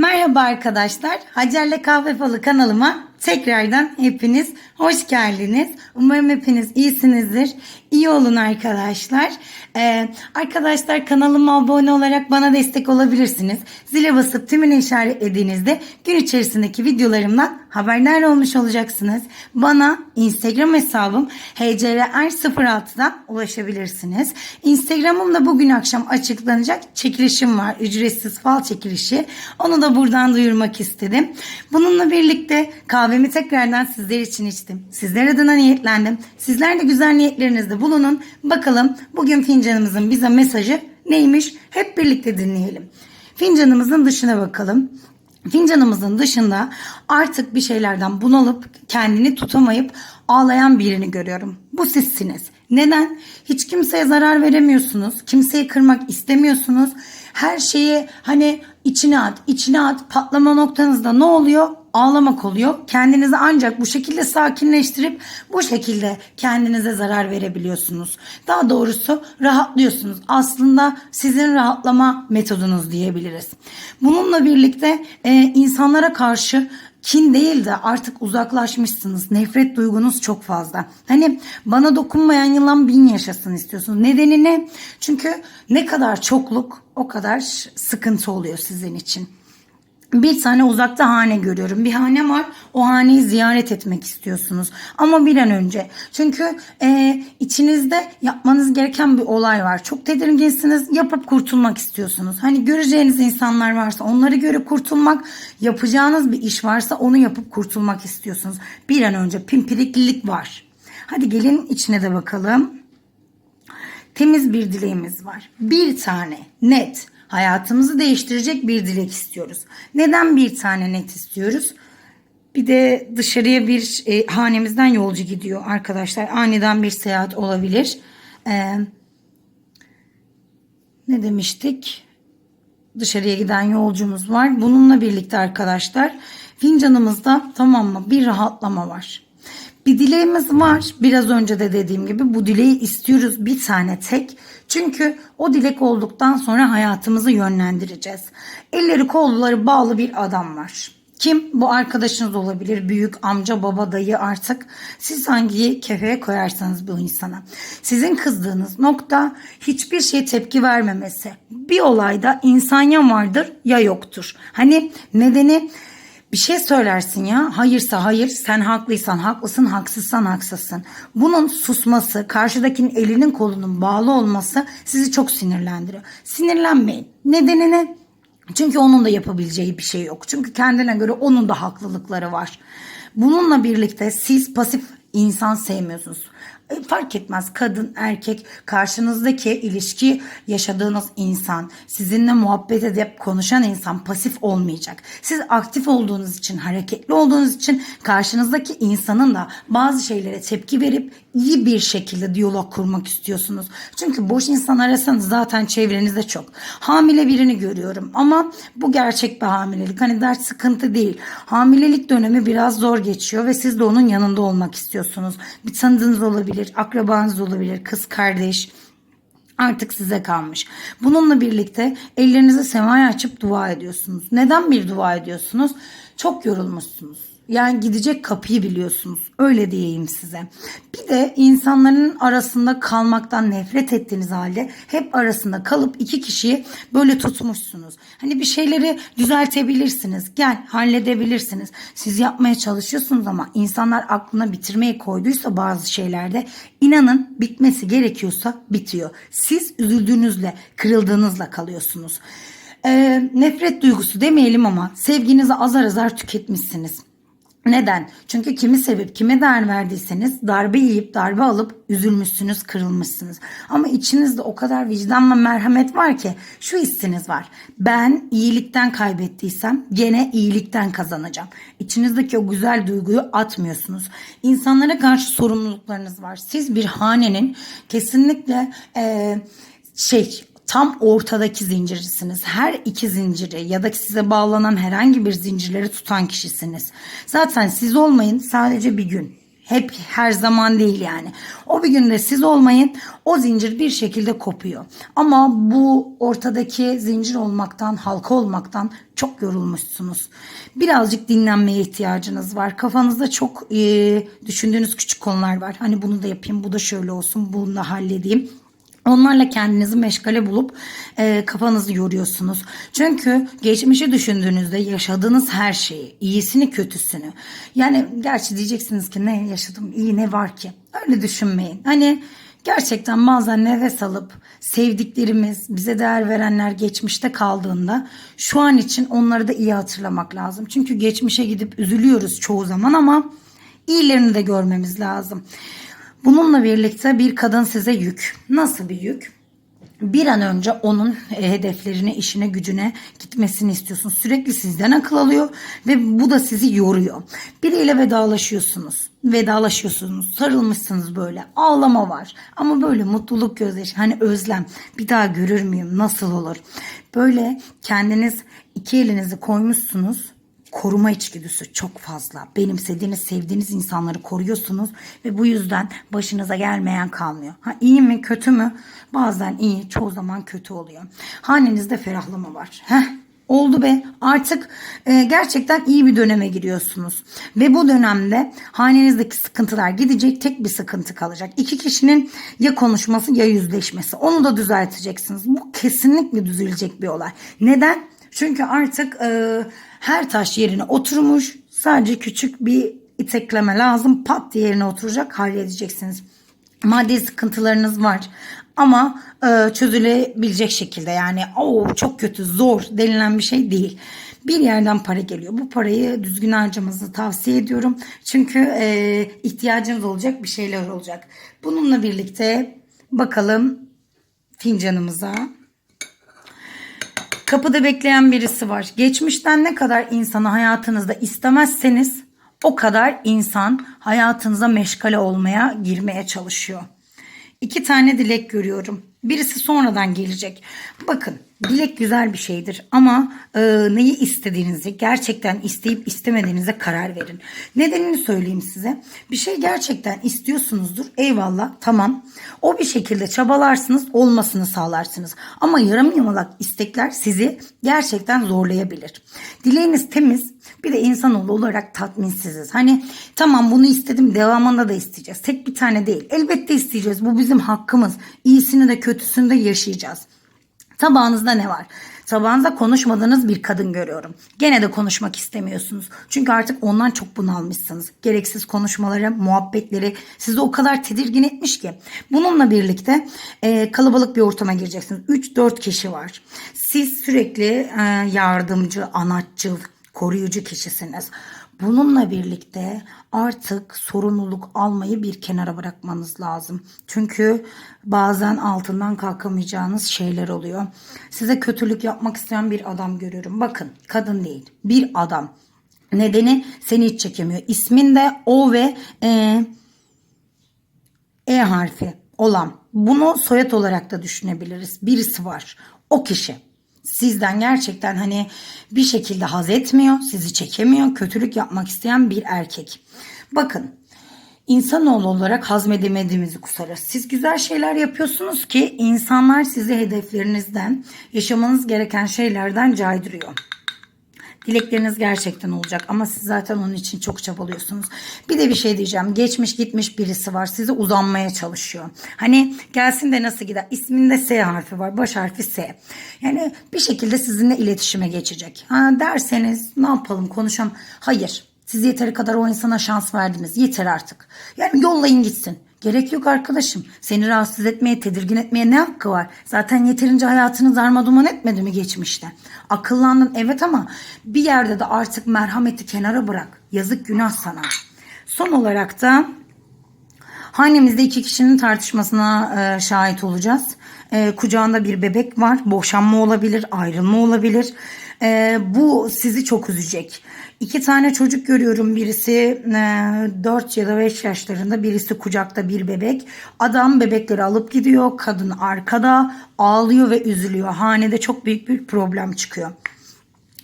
Merhaba arkadaşlar. Hacer'le Kahve Falı kanalıma tekrardan hepiniz hoş geldiniz. Umarım hepiniz iyisinizdir. İyi olun arkadaşlar. Ee, arkadaşlar kanalıma abone olarak bana destek olabilirsiniz. Zile basıp tümünü işaretlediğinizde gün içerisindeki videolarımdan haberdar olmuş olacaksınız. Bana Instagram hesabım hcr06'dan ulaşabilirsiniz. Instagram'ımda bugün akşam açıklanacak çekilişim var. Ücretsiz fal çekilişi. Onu da buradan duyurmak istedim. Bununla birlikte kahvemi tekrardan sizler için içtim. Sizler adına niyetlendim. Sizler de güzel niyetlerinizde bulunun. Bakalım bugün fincanımızın bize mesajı neymiş? Hep birlikte dinleyelim. Fincanımızın dışına bakalım. Fincanımızın dışında artık bir şeylerden bunalıp kendini tutamayıp ağlayan birini görüyorum. Bu sizsiniz. Neden? Hiç kimseye zarar veremiyorsunuz. Kimseyi kırmak istemiyorsunuz. Her şeyi hani içine at, içine at. Patlama noktanızda ne oluyor? Ağlamak oluyor. Kendinizi ancak bu şekilde sakinleştirip bu şekilde kendinize zarar verebiliyorsunuz. Daha doğrusu rahatlıyorsunuz. Aslında sizin rahatlama metodunuz diyebiliriz. Bununla birlikte e, insanlara karşı kin değil de artık uzaklaşmışsınız. Nefret duygunuz çok fazla. Hani bana dokunmayan yılan bin yaşasın istiyorsunuz. Nedeni ne? Çünkü ne kadar çokluk o kadar sıkıntı oluyor sizin için. Bir tane uzakta hane görüyorum. Bir hane var. O haneyi ziyaret etmek istiyorsunuz. Ama bir an önce. Çünkü e, içinizde yapmanız gereken bir olay var. Çok tedirginsiniz. Yapıp kurtulmak istiyorsunuz. Hani göreceğiniz insanlar varsa onları görüp kurtulmak. Yapacağınız bir iş varsa onu yapıp kurtulmak istiyorsunuz. Bir an önce pimpiriklilik var. Hadi gelin içine de bakalım. Temiz bir dileğimiz var. Bir tane net hayatımızı değiştirecek bir dilek istiyoruz. Neden bir tane net istiyoruz? Bir de dışarıya bir e, hanemizden yolcu gidiyor arkadaşlar. Aniden bir seyahat olabilir. Ee, ne demiştik? Dışarıya giden yolcumuz var. Bununla birlikte arkadaşlar fincanımızda tamam mı bir rahatlama var. Bir dileğimiz var. Biraz önce de dediğim gibi bu dileği istiyoruz bir tane tek. Çünkü o dilek olduktan sonra hayatımızı yönlendireceğiz. Elleri kolları bağlı bir adam var. Kim? Bu arkadaşınız olabilir. Büyük amca, baba, dayı artık. Siz hangi kefeye koyarsanız bu insana. Sizin kızdığınız nokta hiçbir şeye tepki vermemesi. Bir olayda insan ya vardır ya yoktur. Hani nedeni bir şey söylersin ya hayırsa hayır sen haklıysan haklısın haksızsan haksızsın. Bunun susması karşıdakinin elinin kolunun bağlı olması sizi çok sinirlendiriyor. Sinirlenmeyin. Nedeni ne? Çünkü onun da yapabileceği bir şey yok. Çünkü kendine göre onun da haklılıkları var. Bununla birlikte siz pasif insan sevmiyorsunuz. E, fark etmez kadın erkek karşınızdaki ilişki yaşadığınız insan sizinle muhabbet edip konuşan insan pasif olmayacak. Siz aktif olduğunuz için hareketli olduğunuz için karşınızdaki insanın da bazı şeylere tepki verip iyi bir şekilde diyalog kurmak istiyorsunuz. Çünkü boş insan arasanız zaten çevrenizde çok. Hamile birini görüyorum ama bu gerçek bir hamilelik. Hani dert sıkıntı değil. Hamilelik dönemi biraz zor geçiyor ve siz de onun yanında olmak istiyorsunuz. Bir tanıdığınız olabilir, akrabanız olabilir, kız kardeş artık size kalmış. Bununla birlikte ellerinizi semaya açıp dua ediyorsunuz. Neden bir dua ediyorsunuz? Çok yorulmuşsunuz. Yani gidecek kapıyı biliyorsunuz. Öyle diyeyim size. Bir de insanların arasında kalmaktan nefret ettiğiniz halde hep arasında kalıp iki kişiyi böyle tutmuşsunuz. Hani bir şeyleri düzeltebilirsiniz. Gel halledebilirsiniz. Siz yapmaya çalışıyorsunuz ama insanlar aklına bitirmeyi koyduysa bazı şeylerde inanın bitmesi gerekiyorsa bitiyor. Siz üzüldüğünüzle, kırıldığınızla kalıyorsunuz. Ee, nefret duygusu demeyelim ama sevginizi azar azar tüketmişsiniz. Neden? Çünkü kimi sevip kime değer verdiyseniz darbe yiyip darbe alıp üzülmüşsünüz, kırılmışsınız. Ama içinizde o kadar vicdan ve merhamet var ki şu hissiniz var. Ben iyilikten kaybettiysem gene iyilikten kazanacağım. İçinizdeki o güzel duyguyu atmıyorsunuz. İnsanlara karşı sorumluluklarınız var. Siz bir hanenin kesinlikle e, şey tam ortadaki zincirsiniz. Her iki zinciri ya da size bağlanan herhangi bir zincirleri tutan kişisiniz. Zaten siz olmayın sadece bir gün Hep her zaman değil yani. O bir günde siz olmayın o zincir bir şekilde kopuyor. Ama bu ortadaki zincir olmaktan, halka olmaktan çok yorulmuşsunuz. Birazcık dinlenmeye ihtiyacınız var. Kafanızda çok e, düşündüğünüz küçük konular var. Hani bunu da yapayım, bu da şöyle olsun, bunu da halledeyim. Onlarla kendinizi meşgale bulup e, kafanızı yoruyorsunuz. Çünkü geçmişi düşündüğünüzde yaşadığınız her şeyi, iyisini kötüsünü. Yani gerçi diyeceksiniz ki ne yaşadım, iyi ne var ki? Öyle düşünmeyin. Hani gerçekten bazen nefes alıp sevdiklerimiz, bize değer verenler geçmişte kaldığında şu an için onları da iyi hatırlamak lazım. Çünkü geçmişe gidip üzülüyoruz çoğu zaman ama iyilerini de görmemiz lazım. Bununla birlikte bir kadın size yük. Nasıl bir yük? Bir an önce onun e, hedeflerine, işine, gücüne gitmesini istiyorsunuz. Sürekli sizden akıl alıyor ve bu da sizi yoruyor. Biriyle vedalaşıyorsunuz. Vedalaşıyorsunuz. Sarılmışsınız böyle. Ağlama var. Ama böyle mutluluk gözyaşı. Hani özlem. Bir daha görür müyüm? Nasıl olur? Böyle kendiniz iki elinizi koymuşsunuz koruma içgüdüsü çok fazla. Benimsediğiniz, sevdiğiniz insanları koruyorsunuz ve bu yüzden başınıza gelmeyen kalmıyor. Ha iyi mi, kötü mü? Bazen iyi, çoğu zaman kötü oluyor. Hanenizde ferahlama var. Heh, oldu be. Artık e, gerçekten iyi bir döneme giriyorsunuz. Ve bu dönemde hanenizdeki sıkıntılar gidecek. Tek bir sıkıntı kalacak. İki kişinin ya konuşması ya yüzleşmesi. Onu da düzelteceksiniz. Bu kesinlikle düzelecek bir olay. Neden? Çünkü artık e, her taş yerine oturmuş. Sadece küçük bir itekleme lazım. Pat diye yerine oturacak halledeceksiniz. Maddi sıkıntılarınız var ama e, çözülebilecek şekilde yani o çok kötü zor denilen bir şey değil. Bir yerden para geliyor. Bu parayı düzgün harcamanızı tavsiye ediyorum. Çünkü e, ihtiyacınız olacak bir şeyler olacak. Bununla birlikte bakalım fincanımıza. Kapıda bekleyen birisi var. Geçmişten ne kadar insanı hayatınızda istemezseniz o kadar insan hayatınıza meşgale olmaya, girmeye çalışıyor. İki tane dilek görüyorum. Birisi sonradan gelecek. Bakın dilek güzel bir şeydir ama e, neyi istediğinizi gerçekten isteyip istemediğinize karar verin. Nedenini söyleyeyim size. Bir şey gerçekten istiyorsunuzdur. Eyvallah tamam. O bir şekilde çabalarsınız olmasını sağlarsınız. Ama yarım yamalak istekler sizi gerçekten zorlayabilir. Dileğiniz temiz bir de insanoğlu olarak tatminsiziz. Hani tamam bunu istedim devamında da isteyeceğiz. Tek bir tane değil. Elbette isteyeceğiz. Bu bizim hakkımız. İyisini de kötüsünü de yaşayacağız. Tabağınızda ne var? Tabağınızda konuşmadığınız bir kadın görüyorum. Gene de konuşmak istemiyorsunuz. Çünkü artık ondan çok bunalmışsınız. Gereksiz konuşmaları, muhabbetleri sizi o kadar tedirgin etmiş ki. Bununla birlikte e, kalabalık bir ortama gireceksiniz. 3-4 kişi var. Siz sürekli e, yardımcı, anatçıl, koruyucu kişisiniz. Bununla birlikte artık sorumluluk almayı bir kenara bırakmanız lazım. Çünkü bazen altından kalkamayacağınız şeyler oluyor. Size kötülük yapmak isteyen bir adam görüyorum. Bakın kadın değil bir adam. Nedeni seni hiç çekemiyor. İsminde O ve E, e harfi olan. Bunu soyad olarak da düşünebiliriz. Birisi var. O kişi sizden gerçekten hani bir şekilde haz etmiyor, sizi çekemiyor, kötülük yapmak isteyen bir erkek. Bakın insanoğlu olarak hazmedemediğimizi kusarız. Siz güzel şeyler yapıyorsunuz ki insanlar sizi hedeflerinizden, yaşamanız gereken şeylerden caydırıyor. Dilekleriniz gerçekten olacak ama siz zaten onun için çok çabalıyorsunuz. Bir de bir şey diyeceğim. Geçmiş gitmiş birisi var. Size uzanmaya çalışıyor. Hani gelsin de nasıl gider? İsminde S harfi var. Baş harfi S. Yani bir şekilde sizinle iletişime geçecek. Ha derseniz ne yapalım konuşalım. Hayır. Siz yeteri kadar o insana şans verdiniz. Yeter artık. Yani yollayın gitsin. Gerek yok arkadaşım. Seni rahatsız etmeye, tedirgin etmeye ne hakkı var? Zaten yeterince hayatını darma duman etmedi mi geçmişte? Akıllandın evet ama bir yerde de artık merhameti kenara bırak. Yazık günah sana. Son olarak da hanemizde iki kişinin tartışmasına e, şahit olacağız. E, kucağında bir bebek var. Boşanma olabilir, ayrılma olabilir. E, bu sizi çok üzecek. İki tane çocuk görüyorum. Birisi e, 4 ya da 5 yaşlarında. Birisi kucakta bir bebek. Adam bebekleri alıp gidiyor. Kadın arkada ağlıyor ve üzülüyor. Hanede çok büyük bir problem çıkıyor.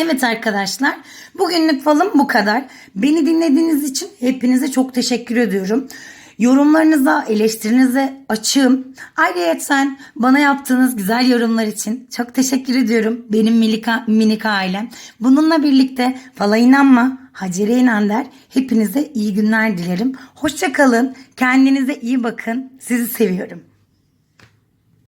Evet arkadaşlar bugünlük falım bu kadar. Beni dinlediğiniz için hepinize çok teşekkür ediyorum. Yorumlarınıza, eleştirinize açığım. Ayrıca bana yaptığınız güzel yorumlar için çok teşekkür ediyorum. Benim milika, minik ailem. Bununla birlikte fala inanma, Hacer'e inan der. Hepinize iyi günler dilerim. Hoşçakalın. Kendinize iyi bakın. Sizi seviyorum.